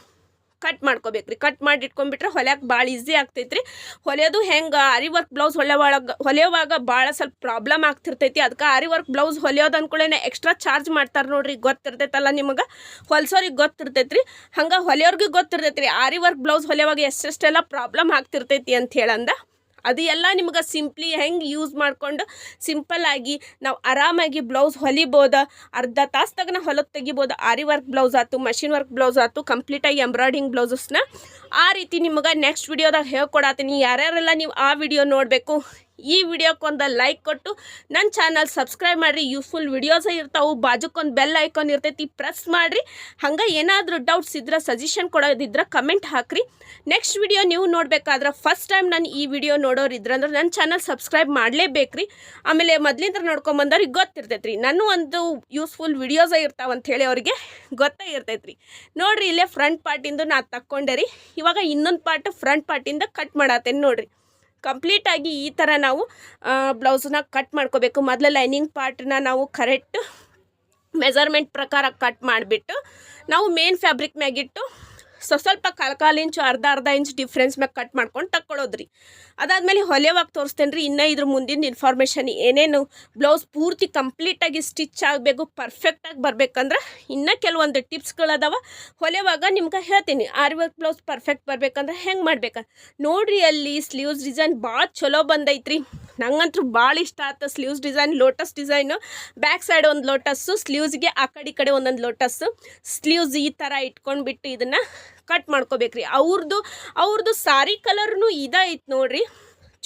ಕಟ್ ಮಾಡ್ಕೋಬೇಕ್ರಿ ಕಟ್ ಮಾಡಿ ಇಟ್ಕೊಂಡ್ಬಿಟ್ರೆ ಹೊಲ್ಯಾಕೆ ಭಾಳ ಈಸಿ ಆಗ್ತೈತ್ರಿ. ಹೊಲಿಯೋದು ಹೆಂಗೆ ಅರಿ ವರ್ಕ್ ಬ್ಲೌಸ್ ಹೊಲೆ ಒಳಗೆ ಹೊಲಿಯೋವಾಗ ಭಾಳ ಸ್ವಲ್ಪ ಪ್ರಾಬ್ಲಮ್ ಆಗ್ತಿರ್ತೈತಿ. ಅದಕ್ಕೆ ಅರಿ ವರ್ಕ್ ಬ್ಲೌಸ್ ಹೊಲಿಯೋದು ಅಂದ್ಕೊಳ್ಳೇನೆ ಎಕ್ಸ್ಟ್ರಾ ಚಾರ್ಜ್ ಮಾಡ್ತಾರೆ ನೋಡ್ರಿ. ಗೊತ್ತಿರ್ತೈತಲ್ಲ ನಿಮಗೆ? ಹೊಲ್ಸೋರಿಗೆ ಗೊತ್ತಿರ್ತೈತ್ರಿ. ಹಂಗೆ ಹೊಲಿಯೋರ್ಗೆ ಗೊತ್ತಿರ್ತೈತ್ರಿ. ಆರಿ ವರ್ಕ್ ಬ್ಲೌಸ್ ಹೊಲಿಯೋವಾಗ ಎಷ್ಟೆಷ್ಟೆಲ್ಲ ಪ್ರಾಬ್ಲಮ್ ಆಗ್ತಿರ್ತೈತಿ ಅಂತ ಹೇಳಂದ. ಅದು ಎಲ್ಲ ನಿಮ್ಗೆ ಸಿಂಪ್ಲಿ ಹೆಂಗೆ ಯೂಸ್ ಮಾಡ್ಕೊಂಡು ಸಿಂಪಲ್ ಆಗಿ ನಾವು ಆರಾಮಾಗಿ ಬ್ಲೌಸ್ ಹೊಲಿಬೋದು, ಅರ್ಧ ತಾಸ್ದಾಗ ನಾವು ಹೊಲಕ್ಕೆ ತೆಗಿಬೋದು, ಆರಿ ವರ್ಕ್ ಬ್ಲೌಸ್ ಆಯ್ತು ಮಷಿನ್ ವರ್ಕ್ ಬ್ಲೌಸ್ ಆಯ್ತು ಕಂಪ್ಲೀಟಾಗಿ ಎಂಬ್ರಾಯ್ಡಿಂಗ್ ಬ್ಲೌಸಸ್ನ ಆ ರೀತಿ ನಿಮ್ಗೆ ನೆಕ್ಸ್ಟ್ ವಿಡಿಯೋದಾಗ ಹೇಳ್ಕೊಡತ್ತೀನಿ ಯಾರ್ಯಾರೆಲ್ಲ ನೀವು ಆ ವಿಡಿಯೋ ನೋಡಬೇಕು ಈ ವಿಡಿಯೋಕ್ಕೊಂದು ಲೈಕ್ ಕೊಟ್ಟು ನನ್ನ ಚಾನಲ್ ಸಬ್ಸ್ಕ್ರೈಬ್ ಮಾಡಿರಿ. ಯೂಸ್ಫುಲ್ ವಿಡಿಯೋಸೇ ಇರ್ತಾವೆ. ಬಾಜುಕ್ಕೊಂದು ಬೆಲ್ ಐಕಾನ್ ಇರ್ತೈತಿ. ಪ್ರೆಸ್ ಮಾಡಿರಿ. ಹಂಗೆ ಏನಾದರೂ ಡೌಟ್ಸ್ ಇದ್ರೆ ಸಜೆಷನ್ ಕೊಡೋದಿದ್ರೆ ಕಮೆಂಟ್ ಹಾಕ್ರಿ. ನೆಕ್ಸ್ಟ್ ವಿಡಿಯೋ ನೀವು ನೋಡಬೇಕಾದ್ರೆ ಫಸ್ಟ್ ಟೈಮ್ ನಾನು ಈ ವಿಡಿಯೋ ನೋಡೋರು ಇದ್ರಂದ್ರೆ ನನ್ನ ಚಾನಲ್ ಸಬ್ಸ್ಕ್ರೈಬ್ ಮಾಡಲೇಬೇಕ್ರಿ. ಆಮೇಲೆ ಮೊದಲಿಂದ ನೋಡ್ಕೊಂಬಂದವ್ರಿಗೆ ಗೊತ್ತಿರ್ತೈತೆ ರೀ ನಾನು ಒಂದು ಯೂಸ್ಫುಲ್ ವಿಡಿಯೋಸೇ ಇರ್ತಾವೆ ಅಂಥೇಳಿ ಅವರಿಗೆ ಗೊತ್ತೇ ಇರ್ತೈತೆ ರೀ ನೋಡಿರಿ ಇಲ್ಲೇ ಫ್ರಂಟ್ ಪಾರ್ಟಿಂದು ನಾ ತಕ್ಕೊಂಡೆ ರೀ. ಇವಾಗ ಇನ್ನೊಂದು ಪಾರ್ಟ್ ಫ್ರಂಟ್ ಪಾರ್ಟಿಂದ ಕಟ್ ಮಾಡತ್ತೇನೆ ನೋಡಿರಿ. ಕಂಪ್ಲೀಟಾಗಿ ಈ ಥರ ನಾವು ಬ್ಲೌಸನ್ನ ಕಟ್ ಮಾಡ್ಕೋಬೇಕು. ಮೊದಲು ಲೈನಿಂಗ್ ಪಾರ್ಟನ್ನ ನಾವು ಕರೆಕ್ಟ್ ಮೆಜರ್ಮೆಂಟ್ ಪ್ರಕಾರ ಕಟ್ ಮಾಡಿಬಿಟ್ಟು, ನಾವು ಮೇನ್ ಫ್ಯಾಬ್ರಿಕ್ ಮ್ಯಾಗಿಟ್ಟು ಸೊ ಸ್ವಲ್ಪ ಕಾಲು ಕಾಲು ಇಂಚು ಅರ್ಧ ಅರ್ಧ ಇಂಚು ಡಿಫ್ರೆನ್ಸ್ ಮ್ಯಾಗ ಕಟ್ ಮಾಡ್ಕೊಂಡು ತಕ್ಕೊಳ್ಳೋದ್ರಿ ಅದಾದಮೇಲೆ ಹೊಲೆವಾಗ ತೋರಿಸ್ತೇನೆ ರೀ ಇನ್ನೂ ಇದ್ರ ಮುಂದಿನ ಇನ್ಫಾರ್ಮೇಷನ್ ಏನೇನು ಬ್ಲೌಸ್ ಪೂರ್ತಿ ಕಂಪ್ಲೀಟಾಗಿ ಸ್ಟಿಚ್ ಆಗಬೇಕು ಪರ್ಫೆಕ್ಟಾಗಿ ಬರಬೇಕಂದ್ರೆ ಇನ್ನೂ ಕೆಲವೊಂದು ಟಿಪ್ಸ್ಗಳದಾವ ಹೊಲೆವಾಗ ನಿಮ್ಗೆ ಹೇಳ್ತೀನಿ ಆರಿ ವರ್ಕ್ ಬ್ಲೌಸ್ ಪರ್ಫೆಕ್ಟ್ ಬರ್ಬೇಕಂದ್ರೆ ಹೆಂಗೆ ಮಾಡ್ಬೇಕು? ನೋಡ್ರಿ ಅಲ್ಲಿ ಸ್ಲೀವ್ಸ್ ಡಿಸೈನ್ ಭಾಳ ಚಲೋ ಬಂದೈತ್ರಿ. ನಂಗಂತೂ ಭಾಳ ಇಷ್ಟ ಆಯ್ತು sleeves design lotus design back side ಒಂದು ಲೋಟಸ್ಸು ಸ್ಲೀವ್ಸ್ಗೆ ಆ ಕಡೆ ಕಡೆ ಒಂದೊಂದು ಲೋಟಸ್ಸು ಸ್ಲೀವ್ಸ್ ಈ ಥರ ಇಟ್ಕೊಂಡ್ಬಿಟ್ಟು ಇದನ್ನು ಕಟ್ ಮಾಡ್ಕೋಬೇಕ್ರಿ. ಅವ್ರದ್ದು ಅವ್ರದ್ದು ಸಾರಿ ಕಲರ್ನು ಇದೈತೆ ನೋಡ್ರಿ.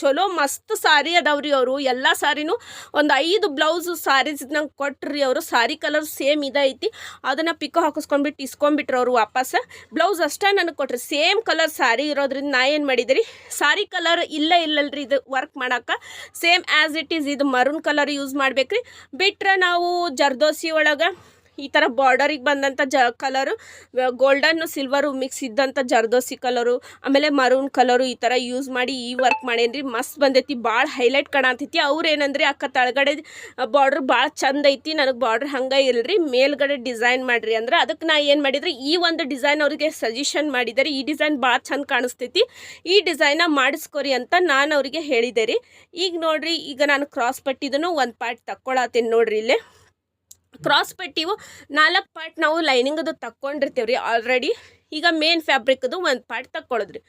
ಚಲೋ ಮಸ್ತ್ ಸಾರಿ ಅದಾವ್ರಿ ಅವರು. ಎಲ್ಲ ಸಾರಿನೂ ಒಂದು ಐದು ಬ್ಲೌಸ್ ಸಾರೀಸ್ ನಂಗೆ ಕೊಟ್ರಿ ಅವರು. ಸಾರಿ ಕಲರ್ ಸೇಮ್ ಇದೈತಿ ಅದನ್ನು ಪಿಕೋ ಹಾಕಿಸ್ಕೊಂಡ್ಬಿಟ್ಟು ಇಸ್ಕೊಂಡ್ಬಿಟ್ರು ಅವರು ವಾಪಸ್. ಬ್ಲೌಸ್ ಅಷ್ಟೇ ನನಗೆ ಕೊಟ್ರಿ. ಸೇಮ್ ಕಲರ್ ಸಾರಿ ಇರೋದ್ರಿಂದ ನಾ ಏನು ಮಾಡಿದ್ರಿ? ಸಾರಿ ಕಲರ್ ಇಲ್ಲ ಇಲ್ಲಲ್ರಿ ಇದು ವರ್ಕ್ ಮಾಡೋಕೆ. ಸೇಮ್ ಆ್ಯಸ್ ಇಟ್ ಈಸ್ ಇದು ಮರೂನ್ ಕಲರ್ ಯೂಸ್ ಮಾಡ್ಬೇಕ್ರಿ. ಬಿಟ್ರೆ ನಾವು ಜರ್ದೋಸಿ ಒಳಗೆ ಈ ಥರ ಬಾರ್ಡರಿಗೆ ಬಂದಂಥ ಜ ಕಲರು ಗೋಲ್ಡನ್ನು ಸಿಲ್ವರು ಮಿಕ್ಸ್ ಇದ್ದಂಥ ಜರ್ದೋಸಿ ಕಲರು ಆಮೇಲೆ ಮರೂನ್ ಕಲರು ಈ ಥರ ಯೂಸ್ ಮಾಡಿ ಈ ವರ್ಕ್ ಮಾಡೇನ್ರಿ. ಮಸ್ತ್ ಬಂದೈತಿ ಭಾಳ ಹೈಲೈಟ್ ಕಾಣತೈತಿ ಅವ್ರು ಏನಂದ್ರೆ ಅಕ್ಕ ತಳಗಡೆ ಬಾರ್ಡ್ರ್ ಭಾಳ ಚಂದ ಐತಿ, ನನಗೆ ಬಾರ್ಡ್ರ್ ಹಂಗೆ ಇಲ್ರಿ. ಮೇಲ್ಗಡೆ ಡಿಸೈನ್ ಮಾಡಿರಿ ಅಂದ್ರೆ ಅದಕ್ಕೆ ನಾ ಏನು ಮಾಡಿದ್ರೆ, ಈ ಒಂದು ಡಿಸೈನ್ ಅವ್ರಿಗೆ ಸಜೆಷನ್ ಮಾಡಿದ್ದಾರೆ ಈ ಡಿಸೈನ್ ಭಾಳ ಚಂದ ಕಾಣಿಸ್ತೈತಿ. ಈ ಡಿಸೈನ ಮಾಡಿಸ್ಕೊರಿ ಅಂತ ನಾನು ಅವರಿಗೆ ಹೇಳಿದೆ ರೀ. ಈಗ ನೋಡಿರಿ, ಈಗ ನಾನು ಕ್ರಾಸ್ ಪಟ್ಟಿದನು ಒಂದು ಪಾರ್ಟ್ ತಕ್ಕೊಳತ್ತೀನಿ ನೋಡ್ರಿ ಇಲ್ಲೇ. ಕ್ರಾಸ್ ಪಟ್ಟಿವು ನಾಲ್ಕು ಪಾರ್ಟ್ ನಾವು ಲೈನಿಂಗದು ತಕ್ಕೊಂಡಿರ್ತೀವಿ ರೀ ಆಲ್ರೆಡಿ ಈಗ ಮೇನ್ ಫ್ಯಾಬ್ರಿಕ್ದು ಒಂದು ಪಾರ್ಟ್ ತಕ್ಕೊಳ್ಳೋದ್ರಿ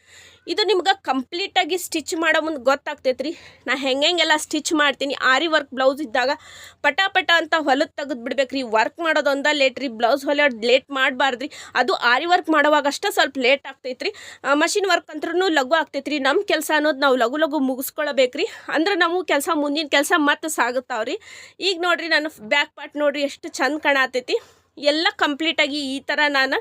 ಇದು ನಿಮ್ಗೆ ಕಂಪ್ಲೀಟಾಗಿ ಸ್ಟಿಚ್ ಮಾಡೋ ಮುಂದೆ ಗೊತ್ತಾಗ್ತೈತೆ ರೀ ನಾ ಹೆಂಗೆ ಹೆಂಗೆಲ್ಲ ಸ್ಟಿಚ್ ಮಾಡ್ತೀನಿ. ಆರಿ ವರ್ಕ್ ಬ್ಲೌಸ್ ಇದ್ದಾಗ ಪಟ ಪಟ ಅಂತ ಹೊಲದ ತೆಗೆದು ಬಿಡ್ಬೇಕ್ರಿ. ವರ್ಕ್ ಮಾಡೋದೊಂದ ಲೇಟ್ ರೀ. ಬ್ಲೌಸ್ ಹೊಲಿಯೋದು ಲೇಟ್ ಮಾಡಬಾರ್ದು ರೀ ಅದು ಆರಿ ವರ್ಕ್ ಮಾಡೋವಾಗ ಅಷ್ಟೇ ಸ್ವಲ್ಪ ಲೇಟ್ ಆಗ್ತೈತೆ ರೀ ಮಷಿನ್ ವರ್ಕ್ ಅಂತೂ ಲಘು ಆಗ್ತೈತೆ ರೀ ನಮ್ಮ ಕೆಲಸ ಅನ್ನೋದು ನಾವು ಲಘು ಲಘು ಮುಗಿಸ್ಕೊಳ್ಬೇಕು ರೀ ಅಂದ್ರೆ ನಮಗೂ ಕೆಲಸ ಮುಂದಿನ ಕೆಲಸ ಮತ್ತೆ ಸಾಗುತ್ತಾವ್ರಿ. ಈಗ ನೋಡ್ರಿ ನಾನು ಬ್ಯಾಕ್ ಪಾರ್ಟ್ ನೋಡ್ರಿ ಎಷ್ಟು ಚಂದ ಕಾಣತೈತಿ. ಎಲ್ಲ ಕಂಪ್ಲೀಟಾಗಿ ಈ ಥರ ನಾನು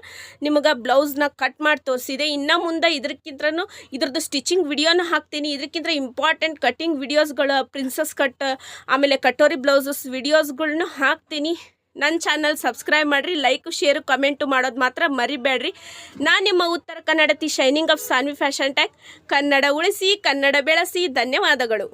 ನಿಮಗೆ ಬ್ಲೌಸ್ನ ಕಟ್ ಮಾಡಿ ತೋರಿಸಿದೆ. ಇನ್ನು ಮುಂದೆ ಇದಕ್ಕಿಂತನೂ ಇದ್ರದ್ದು ಸ್ಟಿಚಿಂಗ್ ವಿಡಿಯೋನ ಹಾಕ್ತೀನಿ. ಇದಕ್ಕಿಂತ ಇಂಪಾರ್ಟೆಂಟ್ ಕಟ್ಟಿಂಗ್ ವಿಡಿಯೋಸ್ಗಳು ಪ್ರಿನ್ಸಸ್ ಕಟ್ ಆಮೇಲೆ ಕಟೋರಿ ಬ್ಲೌಸಸ್ ವಿಡಿಯೋಸ್ಗಳನ್ನು ಹಾಕ್ತೀನಿ. ನನ್ನ ಚಾನಲ್ ಸಬ್ಸ್ಕ್ರೈಬ್ ಮಾಡಿರಿ ಲೈಕು ಶೇರು ಕಮೆಂಟು ಮಾಡೋದು ಮಾತ್ರ ಮರಿಬೇಡ್ರಿ ನಾನು ನಿಮ್ಮ ಉತ್ತರ ಕನ್ನಡತಿ shining of Sanvi fashion tech Kannada ಉಳಿಸಿ, ಕನ್ನಡ ಬೆಳೆಸಿ, ಧನ್ಯವಾದಗಳು.